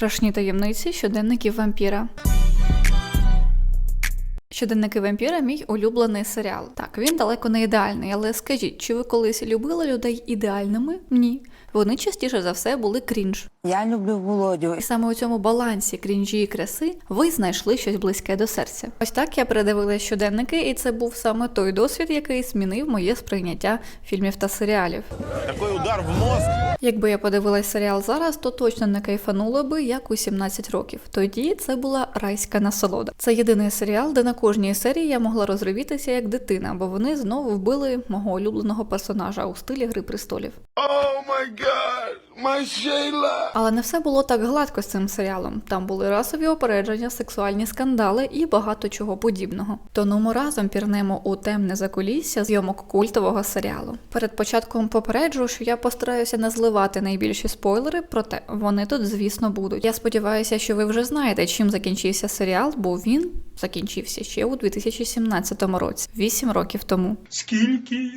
Страшні таємниці щоденників вампіра. Щоденники вампіра мій улюблений серіал. Так, він далеко не ідеальний, але скажіть, чи ви колись любили людей ідеальними? Ні. Вони частіше за все були крінж. Я люблю Володю. І саме у цьому балансі крінжі і краси ви знайшли щось близьке до серця. Ось так я передивилася щоденники, і це був саме той досвід, який змінив моє сприйняття фільмів та серіалів. Такой удар в мозг. Якби я подивилась серіал зараз, то точно не кайфанула би як у 17 років. Тоді це була райська насолода. Це єдиний серіал, де на кожній серії я могла розривітися як дитина, бо вони знову вбили мого улюбленого персонажа у стилі Гри престолів. Oh my god, my Shayla. Але не все було так гладко з цим серіалом. Там були расові опередження, сексуальні скандали і багато чого подібного. Тому ми разом пірнемо у темне закулісся зйомок культового серіалу. Перед початком попереджу, що я постараюся не зливати найбільші спойлери, проте вони тут, звісно, будуть. Я сподіваюся, що ви вже знаєте, чим закінчився серіал, бо він закінчився ще у 2017 році, 8 років тому. Скільки?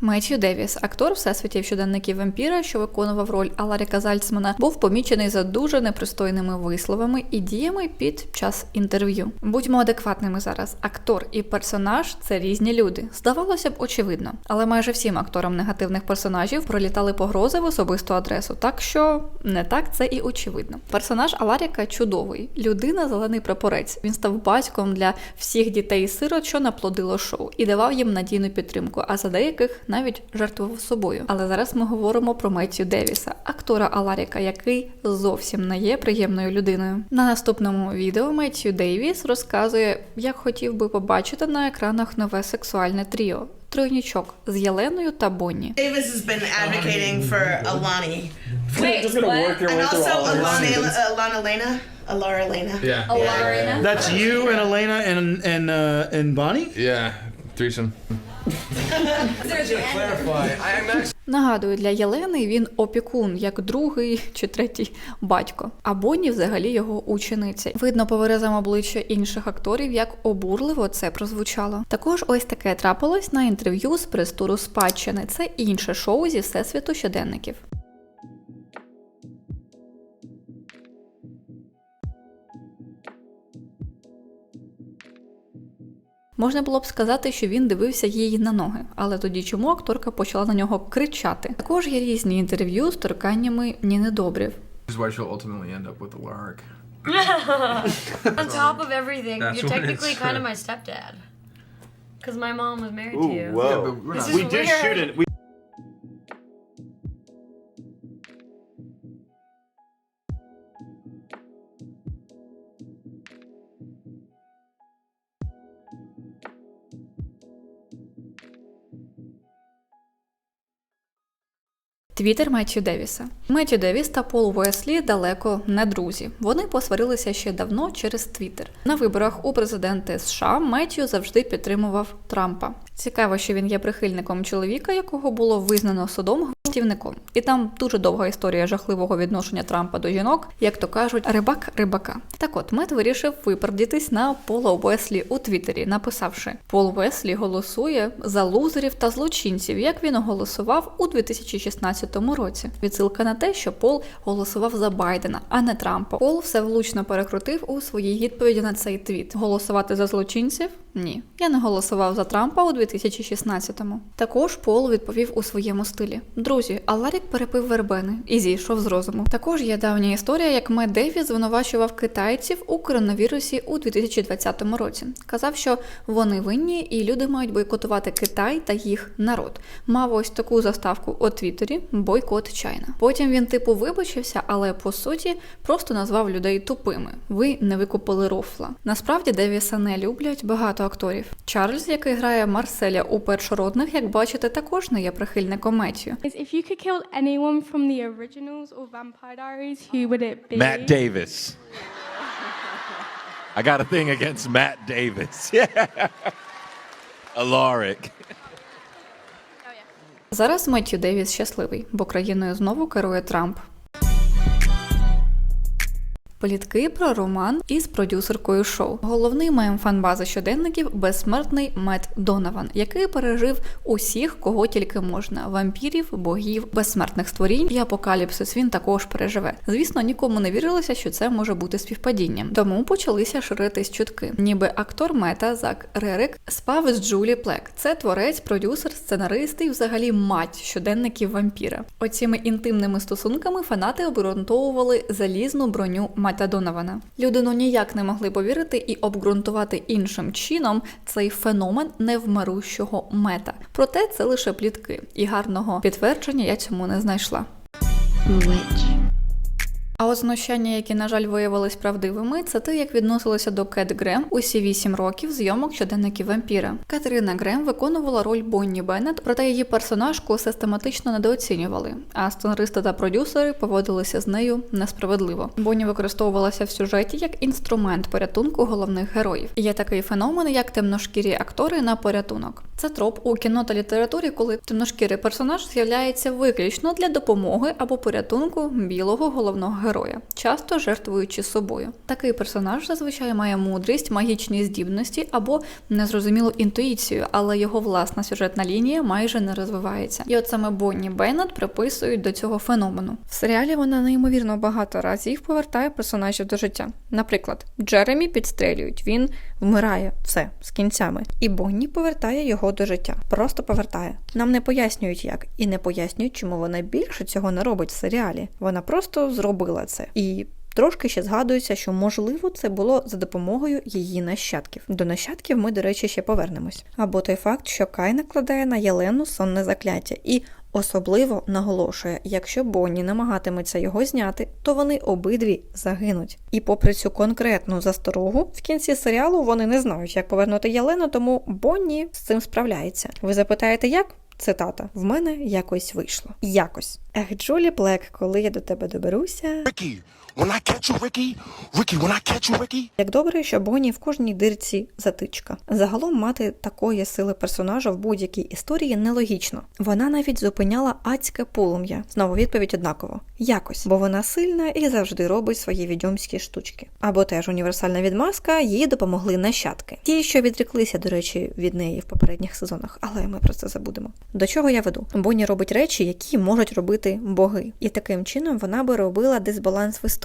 Меттью Девіс, актор всесвітів щоденників вампіра, що виконував роль Аларіка Зальцмана, був помічений за дуже непристойними висловами і діями під час інтерв'ю. Будьмо адекватними зараз. Актор і персонаж це різні люди. Здавалося б, очевидно, але майже всім акторам негативних персонажів пролітали погрози в особисту адресу, так що не так це і очевидно. Персонаж Аларіка чудовий, людина зелений прапорець. Він став батьком для всіх дітей сирот, що наплодило шоу, і давав їм надійну підтримку. А за деяких навіть жертвував собою. Але зараз ми говоримо про Меттю Девіса, актора Аларіка, який зовсім не є приємною людиною. На наступному відео Меттю Дейвіс розказує, як хотів би побачити на екранах нове сексуальне тріо. Тройнічок з Єленою та Бонні. Davis has been advocating for Alani. Wait, just gonna work your way through also all Alana, Lena. Alara Lena. Yeah. That's you and Elena and and uh, and Bonnie. Yeah. Threesome. Нагадую, для Єлени він опікун, як другий чи третій батько. А Бонні взагалі його учениця. Видно по виразам обличчя інших акторів, як обурливо це прозвучало. Також ось таке трапилось на інтерв'ю з престуру спадщини. Це інше шоу зі всесвіту щоденників. Можна було б сказати, що він дивився їй на ноги, але тоді чому акторка почала на нього кричати? Також є різні інтерв'ю з торканнями Ніни Добрів. On top of everything, you're technically kind of uh, my stepdad. Because my mom was married to you. Yeah, This not. is We did shoot it. We Твіттер Меттю Девіса. Меттю Девіс та Пол Уеслі далеко не друзі. Вони посварилися ще давно через Твіттер. На виборах у президенти США Меттю завжди підтримував Трампа. Цікаво, що він є прихильником чоловіка, якого було визнано судом гвалтівником. І там дуже довга історія жахливого відношення Трампа до жінок, як то кажуть, рибак рибака. Так от Мет вирішив випердітись на Пола Уеслі у Твіттері, написавши: Пол Уеслі голосує за лузерів та злочинців, як він голосував у 2016 році. Відсилка на те, що Пол голосував за Байдена, а не Трампа. Пол все влучно перекрутив у своїй відповіді на цей твіт. Голосувати за злочинців? Ні, я не голосував за Трампа у 2016-му. Також Пол відповів у своєму стилі: Друзі, а Ларік перепив вербени і зійшов з розуму. Також є давня історія, як Мед Девіс звинувачував китайців у коронавірусі у 2020 році. Казав, що вони винні і люди мають бойкотувати Китай та їх народ. Мав ось таку заставку у Твіттері бойкот Чайна. Потім він типу вибачився, але по суті просто назвав людей тупими. Ви не викупили рофла. Насправді Девіса не люблять багато акторів. Чарльз, який грає Марселя у першородних, як бачите, також не є прихильником Меттю. If you could kill anyone from the originals or Vampire Diaries, who would it be? Matt Davis. I got a thing against Matt Davis. Alaric. Зараз Меттю Девіс щасливий, бо країною знову керує Трамп. Плітки про роман із продюсеркою шоу. Головний мем фанбази щоденників безсмертний Мет Донован, який пережив усіх, кого тільки можна: вампірів, богів, безсмертних створінь і апокаліпсис. Він також переживе. Звісно, нікому не вірилося, що це може бути співпадінням. Тому почалися ширитись чутки. Ніби актор Мета Зак Рерик спав з Джулі Плек. Це творець, продюсер, сценарист і взагалі мать щоденників вампіра. Оціми інтимними стосунками фанати обґрунтовували залізну броню Мета Донована. Люди ну ніяк не могли повірити і обґрунтувати іншим чином цей феномен невмирущого мета. Проте це лише плітки, і гарного підтвердження я цьому не знайшла. А от знущання, які, на жаль, виявились правдивими, це те, як відносилося до Кет Грем усі вісім років зйомок щоденників вампіра. Катерина Грем виконувала роль Бонні Беннет, проте її персонажку систематично недооцінювали, а сценаристи та продюсери поводилися з нею несправедливо. Бонні використовувалася в сюжеті як інструмент порятунку головних героїв. Є такий феномен, як темношкірі актори на порятунок. Це троп у кіно та літературі, коли темношкірий персонаж з'являється виключно для допомоги або порятунку білого головного героя, часто жертвуючи собою. Такий персонаж зазвичай має мудрість, магічні здібності або незрозумілу інтуїцію, але його власна сюжетна лінія майже не розвивається. І от саме Бонні Беннет приписують до цього феномену. В серіалі вона неймовірно багато разів повертає персонажів до життя. Наприклад, Джеремі підстрелюють, він вмирає все з кінцями, і Бонні повертає його до життя. Просто повертає. Нам не пояснюють як, і не пояснюють, чому вона більше цього не робить в серіалі. Вона просто зробила це і. Трошки ще згадується, що можливо це було за допомогою її нащадків. До нащадків ми, до речі, ще повернемось. Або той факт, що Кай накладає на Єлену сонне закляття і особливо наголошує, якщо Бонні намагатиметься його зняти, то вони обидві загинуть. І попри цю конкретну засторогу, в кінці серіалу вони не знають, як повернути Єлену, тому Бонні з цим справляється. Ви запитаєте, як? Цитата: в мене якось вийшло. Якось. Ех, Джулі Блек, коли я до тебе доберуся. Ricky, when I catch you, Ricky. Як добре, що Бонні в кожній дирці затичка. Загалом мати такої сили персонажа в будь-якій історії нелогічно. Вона навіть зупиняла адське полум'я. Знову відповідь однаково. Якось, бо вона сильна і завжди робить свої відьомські штучки. Або теж універсальна відмазка, їй допомогли нащадки. Ті, що відреклися, до речі, від неї в попередніх сезонах, але ми про це забудемо. До чого я веду? Бонні робить речі, які можуть робити боги, і таким чином вона би робила дисбаланс в історії,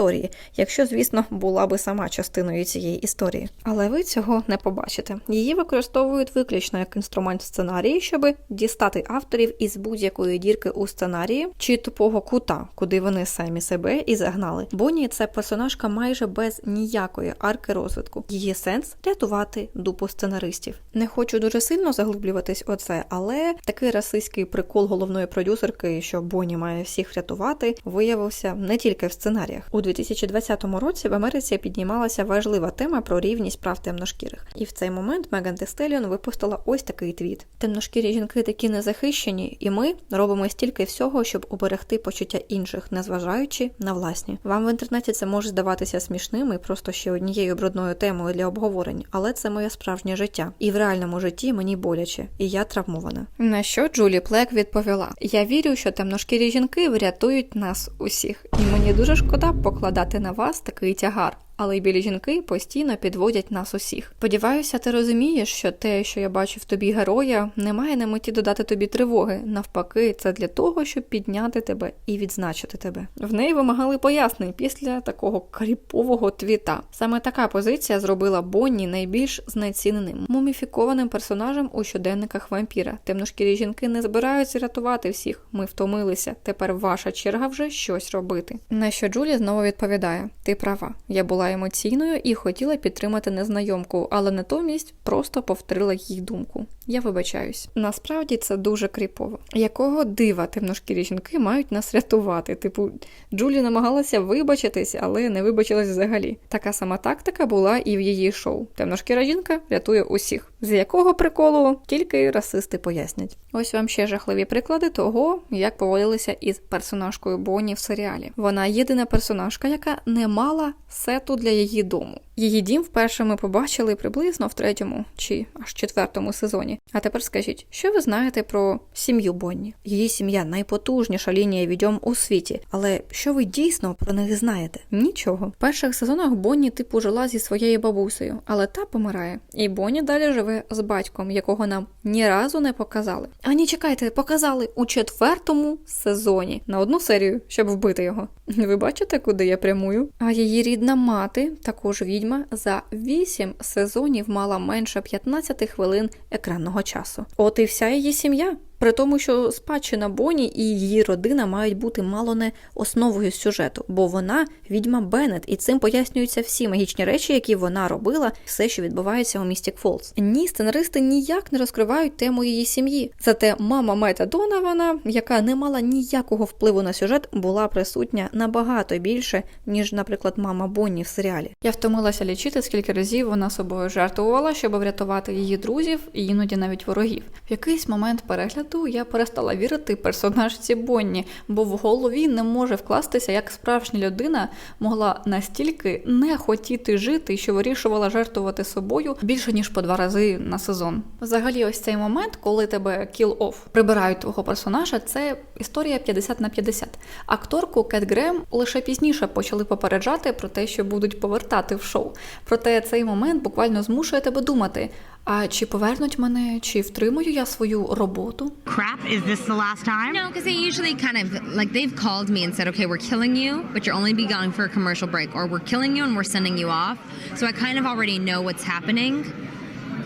якщо, звісно, була би сама частиною цієї історії. Але ви цього не побачите. Її використовують виключно як інструмент в сценарії, щоб дістати авторів із будь-якої дірки у сценарії чи тупого кута, куди вони самі себе і загнали. Бонні це персонажка майже без ніякої арки розвитку. Її сенс рятувати дупу сценаристів. Не хочу дуже сильно заглиблюватись оце, але такий расистський прикол головної продюсерки, що Бонні має всіх врятувати, виявився не тільки в сценаріях. У 2020 році в Америці піднімалася важлива тема про рівність прав темношкірих. І в цей момент Меган Stallion випустила ось такий твіт: темношкірі жінки такі незахищені, і ми робимо стільки всього, щоб уберегти почуття інших, незважаючи на власні. Вам в інтернеті це може здаватися смішним і просто ще однією брудною темою для обговорень, але це моє справжнє життя. І в реальному житті мені боляче, і я травмована. На що Джулі Плек відповіла: Я вірю, що темношкірі жінки врятують нас усіх, і мені дуже шкода покладати на вас такий тягар. Але й білі жінки постійно підводять нас усіх. Сподіваюся, ти розумієш, що те, що я бачу в тобі героя, не має на меті додати тобі тривоги. Навпаки, це для того, щоб підняти тебе і відзначити тебе. В неї вимагали пояснень після такого кріпового твіта. Саме така позиція зробила Бонні найбільш знеціненим муміфікованим персонажем у щоденниках вампіра. Темношкірі жінки не збираються рятувати всіх. Ми втомилися. Тепер ваша черга вже щось робити. На що Джулі знову відповідає: Ти права, я була емоційною і хотіла підтримати незнайомку, але натомість просто повторила їх думку. Я вибачаюсь. Насправді це дуже кріпово. Якого дива темношкірі жінки мають нас рятувати? Типу, Джулі намагалася вибачитись, але не вибачилась взагалі. Така сама тактика була і в її шоу. Темношкіра жінка рятує усіх. З якого приколу тільки расисти пояснять. Ось вам ще жахливі приклади того, як поводилися із персонажкою Бонні в серіалі. Вона єдина персонажка, яка не мала сету для її дому. Її дім вперше ми побачили приблизно в третьому чи аж четвертому сезоні. А тепер скажіть, що ви знаєте про сім'ю Бонні? Її сім'я найпотужніша лінія відьом у світі. Але що ви дійсно про них знаєте? Нічого. В перших сезонах Бонні типу жила зі своєю бабусею, але та помирає. І Бонні далі живе з батьком, якого нам ні разу не показали. А ні, чекайте, показали у четвертому сезоні на одну серію, щоб вбити його. Ви бачите, куди я прямую? А її рідна мати, також відьма, за 8 сезонів мала менше 15 хвилин екранного часу. От і вся її сім'я. При тому, що спадщина Боні і її родина мають бути мало не основою сюжету, бо вона відьма Беннет, і цим пояснюються всі магічні речі, які вона робила, все, що відбувається у Містік Фолз. Ні, сценаристи ніяк не розкривають тему її сім'ї. Зате мама Мета Донована, яка не мала ніякого впливу на сюжет, була присутня набагато більше, ніж, наприклад, мама Бонні в серіалі. Я втомилася лічити, скільки разів вона собою жертвувала, щоб врятувати її друзів і іноді навіть ворогів. В якийсь момент перегляду я перестала вірити персонажці Бонні, бо в голові не може вкластися, як справжня людина могла настільки не хотіти жити, що вирішувала жертвувати собою більше ніж по два рази на сезон. Взагалі, ось цей момент, коли тебе kill-off, прибирають твого персонажа, це історія 50 на 50. Акторку Кет Грем лише пізніше почали попереджати про те, що будуть повертати в шоу. Проте цей момент буквально змушує тебе думати: а чи повернуть мене, чи втримую я свою роботу? crap. Is this the last time? No, because they usually kind of like they've called me and said, okay, we're killing you, but you're only be going for a commercial break, or we're killing you and we're sending you off. So I kind of already know what's happening.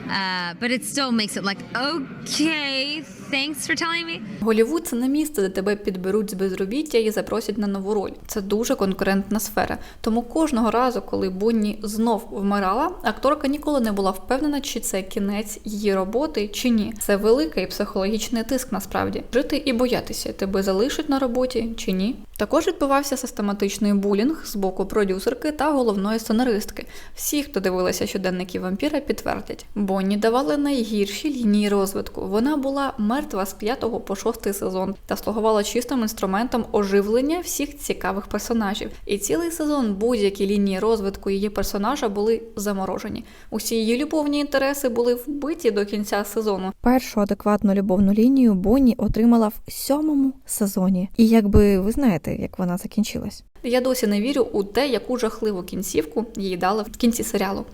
Uh, but it still makes it like, okay, thanks for telling me. Голівуд це не місце, де тебе підберуть з безробіття і запросять на нову роль. Це дуже конкурентна сфера. Тому кожного разу, коли Бонні знов вмирала, акторка ніколи не була впевнена, чи це кінець її роботи, чи ні. Це великий психологічний тиск насправді. Жити і боятися, тебе залишать на роботі чи ні. Також відбувався систематичний булінг з боку продюсерки та головної сценаристки. Всі, хто дивилися щоденники вампіра, підтвердять. Бонні давали найгірші лінії розвитку. Вона була мертва з 5 по 6 сезон та слугувала чистим інструментом оживлення всіх цікавих персонажів. І цілий сезон будь-які лінії розвитку її персонажа були заморожені. Усі її любовні інтереси були вбиті до кінця сезону. Першу адекватну любовну лінію Бонні отримала в сьомому сезоні. І якби ви знаєте, як вона закінчилась. Я досі не вірю у те, яку жахливу кінцівку їй дали в кінці серіалу.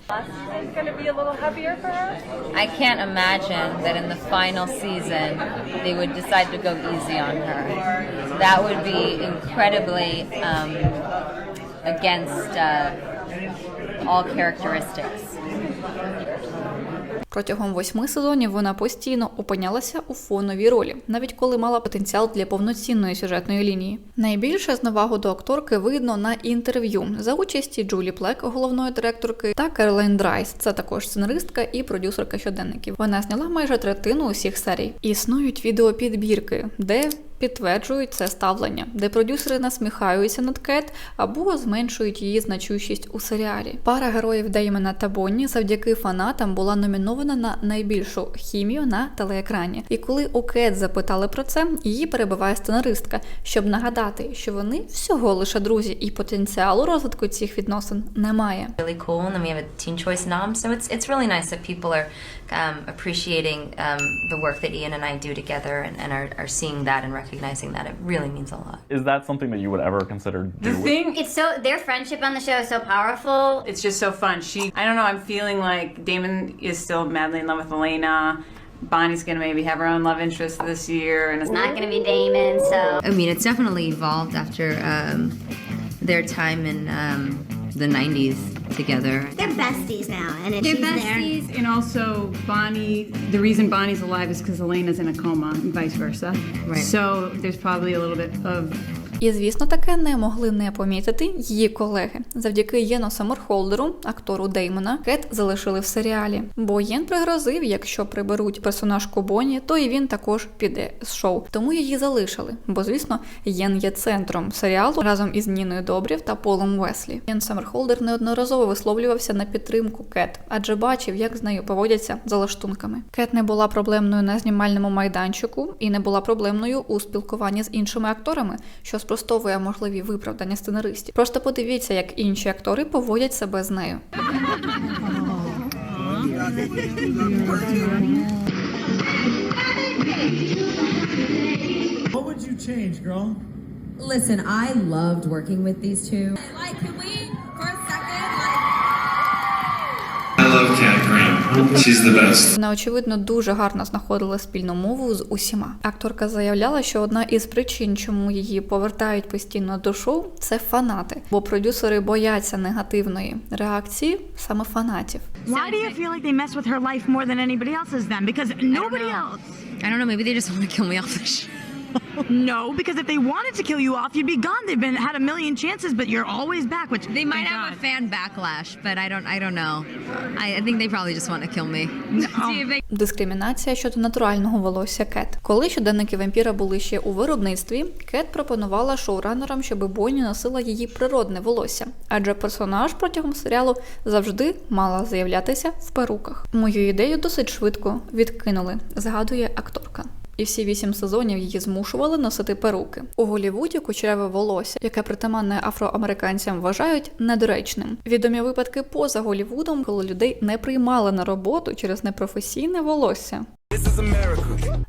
I can't imagine that in the final season they would decide to go easy on her. That would be incredibly um, against uh, all characteristics. Протягом восьми сезонів вона постійно опинялася у фоновій ролі, навіть коли мала потенціал для повноцінної сюжетної лінії. Найбільше зневагу до акторки видно на інтерв'ю за участі Джулі Плек, головної директорки, та Керолайн Драйс, це також сценаристка і продюсерка щоденників. Вона зняла майже третину усіх серій. Існують відеопідбірки, де підтверджують це ставлення, де продюсери насміхаються над Кет або зменшують її значущість у серіалі. Пара героїв Деймена та Бонні завдяки фанатам була номінована на найбільшу хімію на телеекрані. І коли у Кет запитали про це, її перебиває сценаристка, щоб нагадати, що вони всього лише друзі, і потенціалу розвитку цих відносин немає. Really cool, and we have a Teen Choice nom, so it's um, appreciating um, the work that Ian and I do together, and, and are, are seeing that and recognizing that. It really means a lot. Is that something that you would ever consider The doing? thing, It's so their friendship on the show is so powerful. it's just so fun. She, I don't know, I'm feeling like Damon is still madly in love with Elena. Bonnie's gonna maybe have her own love interest this year, and it's It's not going to be Damon, so I mean, it's definitely evolved after um, their time in um, the '90s together. they're besties now, and it's They're besties. And also, Bonnie, the reason Bonnie's alive is because Elena's in a coma, and vice versa. Right. So there's probably a little bit of І звісно, таке не могли не помітити її колеги. Завдяки Єну Саммерхолдеру, актору Деймона, Кет залишили в серіалі. Бо Єн пригрозив, якщо приберуть персонажку Бонні, то і він також піде з шоу. Тому її залишили. Бо, звісно, Єн є центром серіалу разом із Ніною Добрів та Полом Веслі. Єн Саммерхолдер неодноразово висловлювався на підтримку Кет, адже бачив, як з нею поводяться за лаштунками. Кет не була проблемною на знімальному майданчику і не була проблемною у спілкуванні з іншими акторами, що спростовує можливі виправдання сценаристів. Просто подивіться, як інші актори поводять себе з нею. What would you change, girl? Listen, I loved working with these two. Like, can we, for a second, like. I love Kat Graham. She's the best. Вона, очевидно, дуже гарно знаходила спільну мову з усіма. Акторка заявляла, що одна із причин, чому її повертають постійно до шоу, це фанати, бо продюсери бояться негативної реакції саме фанатів. Why do you feel like they mess with her life more than anybody else's then? Because nobody else. I don't know, maybe they just want to kill me off the show. No, because if they wanted to kill you off, you'd be gone. They've been had a million chances, but you're always back. Which They might have a fan backlash, but I don't I don't know. I, I think they probably just want to kill me. Дискримінація щодо натурального волосся Кет. Коли щоденники вампіра були ще у виробництві, Кет пропонувала шоуранерам, щоб Бонні носила її природне волосся, адже персонаж протягом серіалу завжди мала з'являтися в перуках. Мою ідею досить швидко відкинули, згадує акторка. І всі вісім сезонів її змушували носити перуки. У Голівуді кучеряве волосся, яке притаманне афроамериканцям вважають недоречним. Відомі випадки поза Голівудом, коли людей не приймали на роботу через непрофесійне волосся.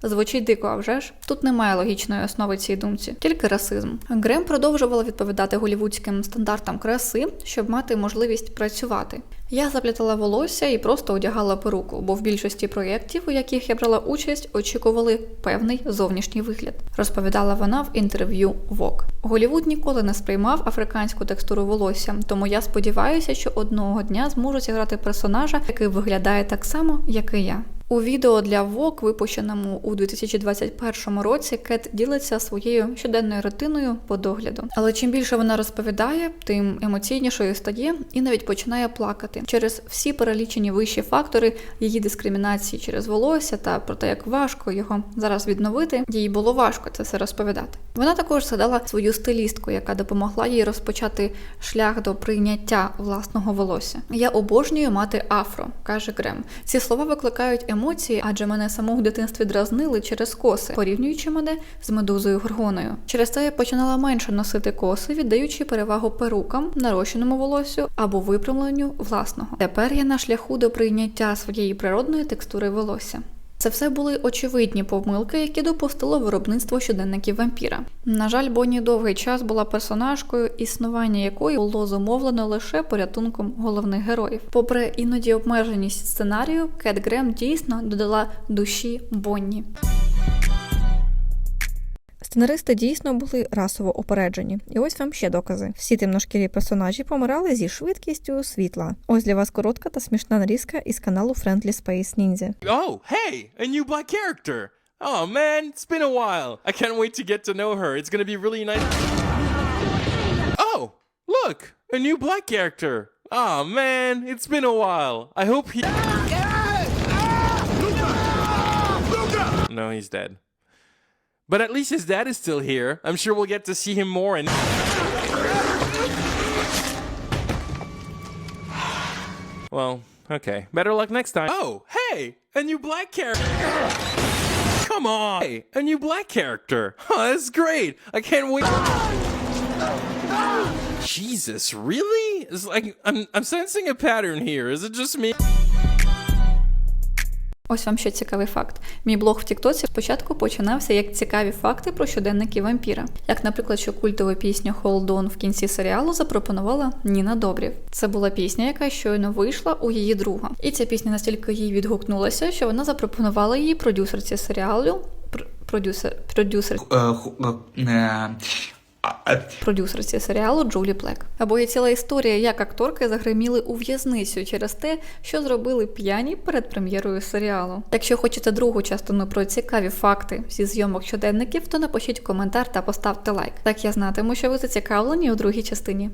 Звучить дико, а вже ж тут немає логічної основи цій думці, тільки расизм. Грем продовжувала відповідати голівудським стандартам краси, щоб мати можливість працювати. Я заплітала волосся і просто одягала перуку, бо в більшості проєктів, у яких я брала участь, очікували певний зовнішній вигляд, розповідала вона в інтерв'ю Vogue. Голівуд ніколи не сприймав африканську текстуру волосся, тому я сподіваюся, що одного дня зможу зіграти персонажа, який виглядає так само, як і я. У відео для Vogue, випущеному у 2021 році, Кет ділиться своєю щоденною рутиною по догляду. Але чим більше вона розповідає, тим емоційнішою стає і навіть починає плакати через всі перелічені вищі фактори її дискримінації через волосся та про те, як важко його зараз відновити. Їй було важко це все розповідати. Вона також згадала свою стилістку, яка допомогла їй розпочати шлях до прийняття власного волосся. Я обожнюю мати афро, каже Грем. Ці слова викликають емоції, адже мене саму в дитинстві дразнили через коси, порівнюючи мене з медузою горгоною. Через це я починала менше носити коси, віддаючи перевагу перукам, нарощеному волоссю або випрямленню власного. Тепер я на шляху до прийняття своєї природної текстури волосся. Це все були очевидні помилки, які допустило виробництво щоденників вампіра. На жаль, Бонні довгий час була персонажкою, існування якої було зумовлено лише порятунком головних героїв. Попри іноді обмеженість сценарію, Кет Грем дійсно додала душі Бонні. Сценаристи дійсно були расово опереджені. І ось вам ще докази. Всі темношкірі персонажі помирали зі швидкістю світла. Ось для вас коротка та смішна нарізка із каналу Friendly Space Ninja. Oh, hey, a new black character. Oh man, it's been a while. I can't wait to get to know her. It's gonna be really nice. Oh, look, a new black character. Oh man, it's been a while. I hope he. No, he's dead. But at least his dad is still here. I'm sure we'll get to see him more and. Well, okay. Better luck next time. Oh, hey, a new black character. Come on. Hey, a new black character. Oh, that's great. I can't wait. Jesus, really? It's like I'm I'm sensing a pattern here. Is it just me? Ось вам ще цікавий факт. Мій блог в Тіктоці спочатку починався як цікаві факти про щоденники вампіра, як, наприклад, що культову пісню Hold On в кінці серіалу запропонувала Ніна Добрів. Це була пісня, яка щойно вийшла у її друга. І ця пісня настільки їй відгукнулася, що вона запропонувала її продюсерці серіалу. Продюсер, продюсер, продюсерці серіалу Джулі Плек. Або є ціла історія, як акторки загриміли у в'язницю через те, що зробили п'яні перед прем'єрою серіалу. Якщо хочете другу частину про цікаві факти зі зйомок щоденників, то напишіть коментар та поставте лайк. Так я знатиму, що ви зацікавлені у другій частині.